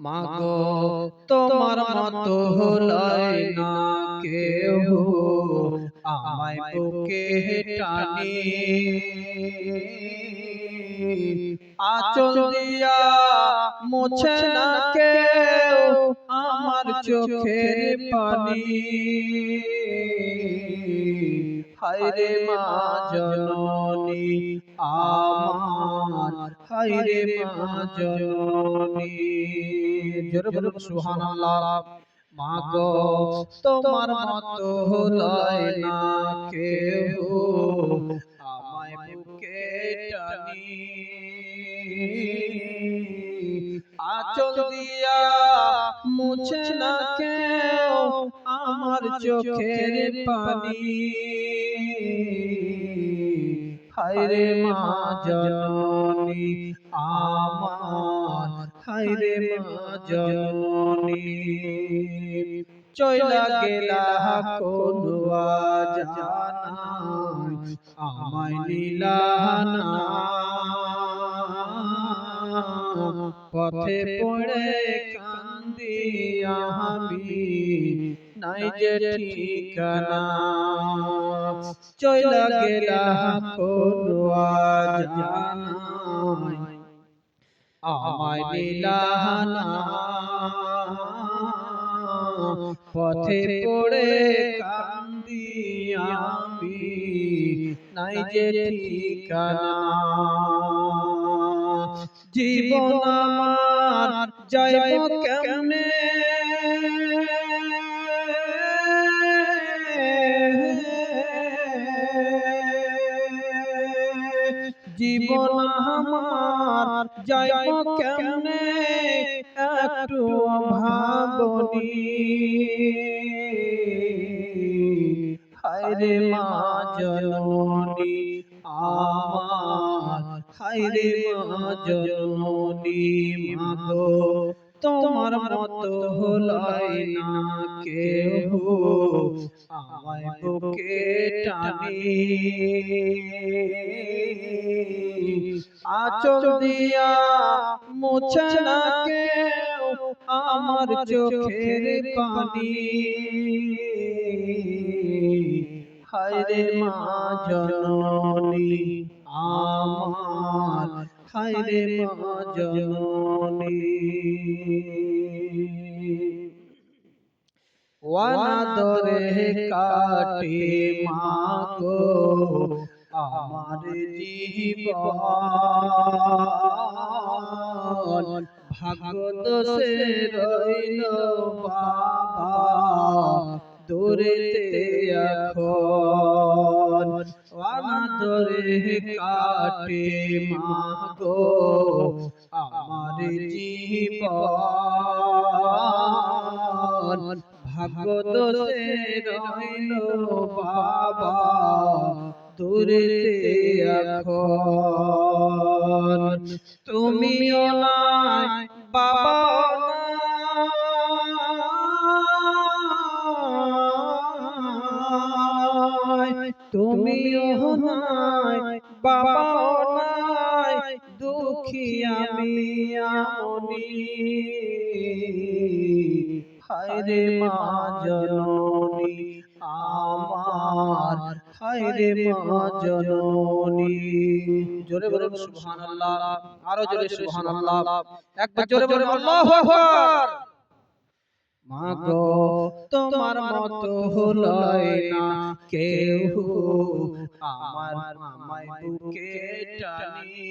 মাগো তোমার মতো হলাই না কেহ আমায় বুকে টানি। আচল দিয়া মোছে না কেউ আমার চোখের পানি। হায়রে মা জননী আমার হায়রে মা জননী জোরে বলুন সুবহানাল্লাহ। মা গো তোমার মতো হলাই না কেউ। আমায় বুকে টানি। আচল দিয়া মুছে না কেউ আমার চোখের পানি। হায়রে মা জননী আমার হায়রে মা জননী। চইলা গেলা কোন জানাই আমায় নীলানা পথে পড়ে কান্দি আমি নাই যে ঠিকানা। চইলা গেলা কোন জানাই। আমায় নীলানা পথে পড়ে কান্দি আমি নাই যে ঠিকানা। জীবন আমার যাইব কেমনে? জীবন আমার যাইব কেমনে? একটু ভাবনি। হায়রে মা জননী আমার। হায়রে মা জননী মাগো তোমার মতো হলাই না কেহ আমায় বুকে টানি। আচল দিয়া মুছে কেউ আমার চোখের পানি। হায়রে মা জননী, আমার হায়রে মা জননী। ওয়ানাদরে কাটে মাগো আমার জীবন ভাগত সে রইল বাবা। দূরেতে এখন অনাদরে কাটে মাগো। আমার জীবন ভাগত সে রইল বাবা। দূরেতে এখন তুমিও নাই বাবা তুমিও নাই বাবা নাই, দুঃখী আমি আমনি হায়রে মা জননী। হায়রে মা জননী। জোরে বলুন সুবহানাল্লাহ। আরও জোরে সুবহানাল্লাহ। একবার জোরে বলুন আল্লাহু আকবার। মাগো তোমার মত হলাই না। কেউ আমার মামাই বুকে টানি।